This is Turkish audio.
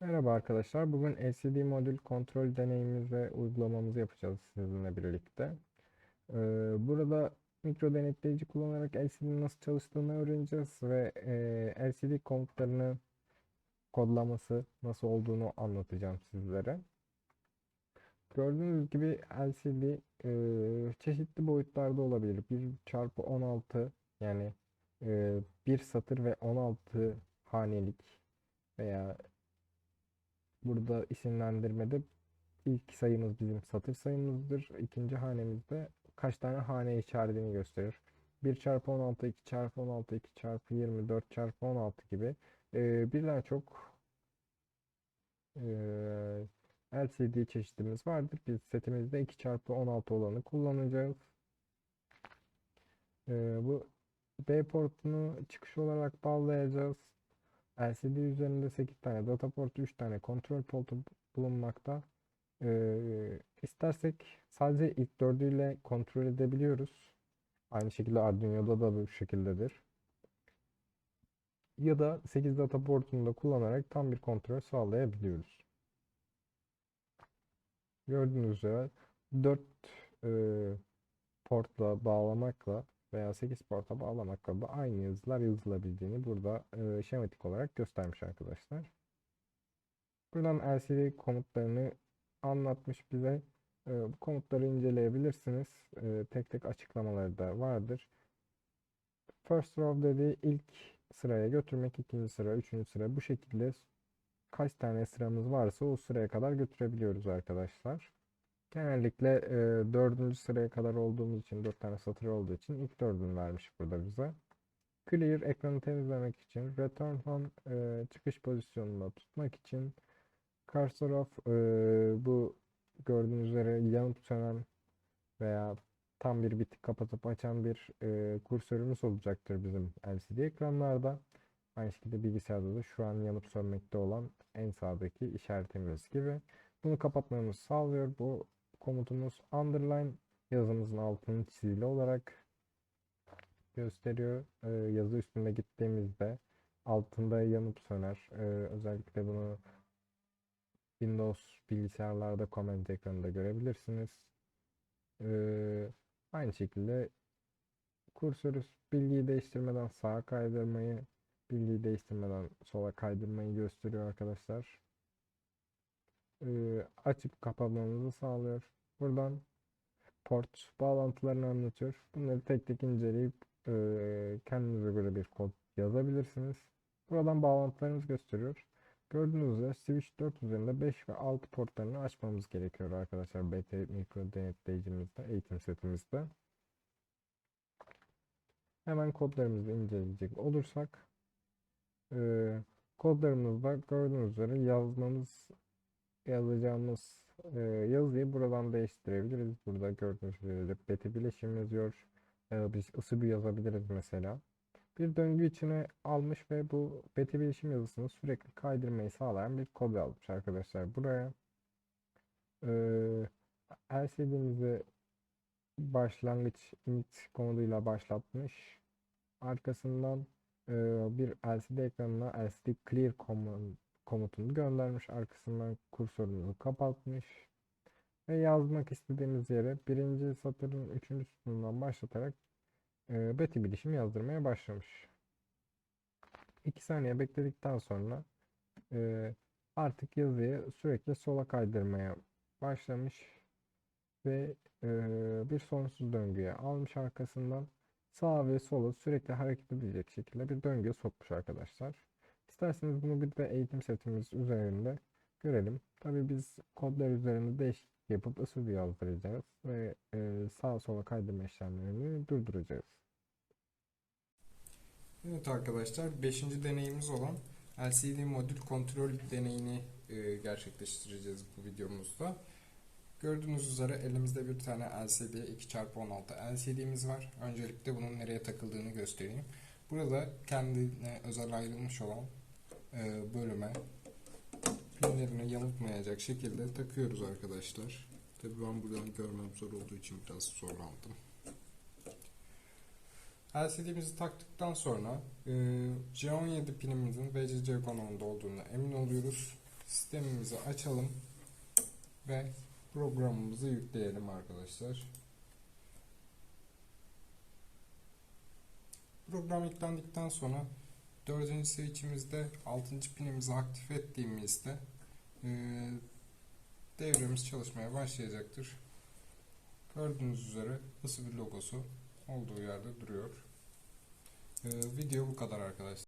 Merhaba arkadaşlar. Bugün LCD modül kontrol deneyimimiz ve uygulamamızı yapacağız sizinle birlikte. Ee, burada mikro denetleyici kullanarak LCD'nin nasıl çalıştığını öğreneceğiz ve e, LCD komutlarını kodlaması nasıl olduğunu anlatacağım sizlere. Gördüğünüz gibi LCD e, çeşitli boyutlarda olabilir. 1 çarpı 16 yani e, bir satır ve 16 hanelik veya Burada isimlendirmede ilk sayımız bizim satır sayımızdır. İkinci hanemizde kaç tane hane işaretini gösterir. 1 çarpı 16, 2 çarpı 16, 2 çarpı 20, 4 çarpı 16 gibi e, birden çok e, LCD çeşitimiz vardır. Biz setimizde 2 çarpı 16 olanı kullanacağız. E, bu B portunu çıkış olarak bağlayacağız. LCD üzerinde 8 tane data portu, 3 tane kontrol portu bulunmakta. Ee, istersek sadece ilk dördüyle kontrol edebiliyoruz. Aynı şekilde Arduino'da da bu şekildedir. Ya da 8 data portunu da kullanarak tam bir kontrol sağlayabiliyoruz. Gördüğünüz üzere 4 e, portla bağlamakla veya 8 porta bağlamakla da aynı yazılar yazılabildiğini burada e, şematik olarak göstermiş arkadaşlar. Buradan LCD komutlarını anlatmış bize. E, bu komutları inceleyebilirsiniz. E, tek tek açıklamaları da vardır. First row dediği ilk sıraya götürmek, ikinci sıra, üçüncü sıra bu şekilde kaç tane sıramız varsa o sıraya kadar götürebiliyoruz arkadaşlar. Genellikle e, dördüncü sıraya kadar olduğumuz için, dört tane satır olduğu için ilk dördünü vermiş burada bize. Clear ekranı temizlemek için, Return Home e, çıkış pozisyonunda tutmak için, Cursor off e, bu gördüğünüz üzere yanıp sönen veya tam bir bitik kapatıp açan bir e, kursörümüz olacaktır bizim LCD ekranlarda. Aynı şekilde bilgisayarda da şu an yanıp sönmekte olan en sağdaki işaretimiz gibi. Bunu kapatmamızı sağlıyor. Bu komutumuz underline yazımızın altını çizili olarak gösteriyor. Ee, yazı üstünde gittiğimizde altında yanıp söner. Ee, özellikle bunu Windows bilgisayarlarda comment ekranında görebilirsiniz. Ee, aynı şekilde kursörü bilgiyi değiştirmeden sağa kaydırmayı, bilgiyi değiştirmeden sola kaydırmayı gösteriyor arkadaşlar. Açıp kapatmamızı sağlıyor. Buradan port bağlantılarını anlatıyor. Bunları tek tek inceleyip kendinize göre bir kod yazabilirsiniz. Buradan bağlantılarınızı gösteriyor. Gördüğünüz üzere Switch 4 üzerinde 5 ve 6 portlarını açmamız gerekiyor arkadaşlar. BT mikro denetleyicimizde, eğitim setimizde. Hemen kodlarımızı inceleyecek olursak kodlarımızda gördüğünüz üzere yazmamız yazacağımız e, yazıyı buradan değiştirebiliriz. Burada gördüğünüz üzere beti bileşim yazıyor. E, biz ısı bir yazabiliriz mesela. Bir döngü içine almış ve bu beti bileşim yazısını sürekli kaydırmayı sağlayan bir kod yazmış arkadaşlar. Buraya e, LCD'mizi başlangıç init komutuyla başlatmış. Arkasından e, bir LCD ekranına LCD clear komut komutunu göndermiş. Arkasından kursörünü kapatmış. Ve yazmak istediğimiz yere birinci satırın üçüncü sütunundan başlatarak e, beti bilişim yazdırmaya başlamış. 2 saniye bekledikten sonra e, artık yazıyı sürekli sola kaydırmaya başlamış ve e, bir sonsuz döngüye almış arkasından sağa ve sola sürekli hareket edecek şekilde bir döngüye sokmuş arkadaşlar. İsterseniz bunu bir de eğitim setimiz üzerinde görelim. Tabii biz kodlar üzerinde değişiklik yapıp ısı yazdıracağız ve e, sağa sola kaydırma işlemlerini durduracağız. Evet arkadaşlar 5. deneyimiz olan LCD modül kontrol deneyini e, gerçekleştireceğiz bu videomuzda. Gördüğünüz üzere elimizde bir tane LCD 2x16 LCD'miz var. Öncelikle bunun nereye takıldığını göstereyim. Burada kendine özel ayrılmış olan bölüme pinlerini yanıltmayacak şekilde takıyoruz arkadaşlar. Tabi ben buradan görmem zor olduğu için biraz zorlandım. LCD'mizi taktıktan sonra e, C17 pinimizin VCC konumunda olduğunu emin oluyoruz. sistemimizi açalım ve programımızı yükleyelim arkadaşlar. Program yüklendikten sonra dördüncü switch'imizde altıncı pinimizi aktif ettiğimizde eee, devremiz çalışmaya başlayacaktır. Gördüğünüz üzere ısı bir logosu olduğu yerde duruyor. Eee, video bu kadar arkadaşlar.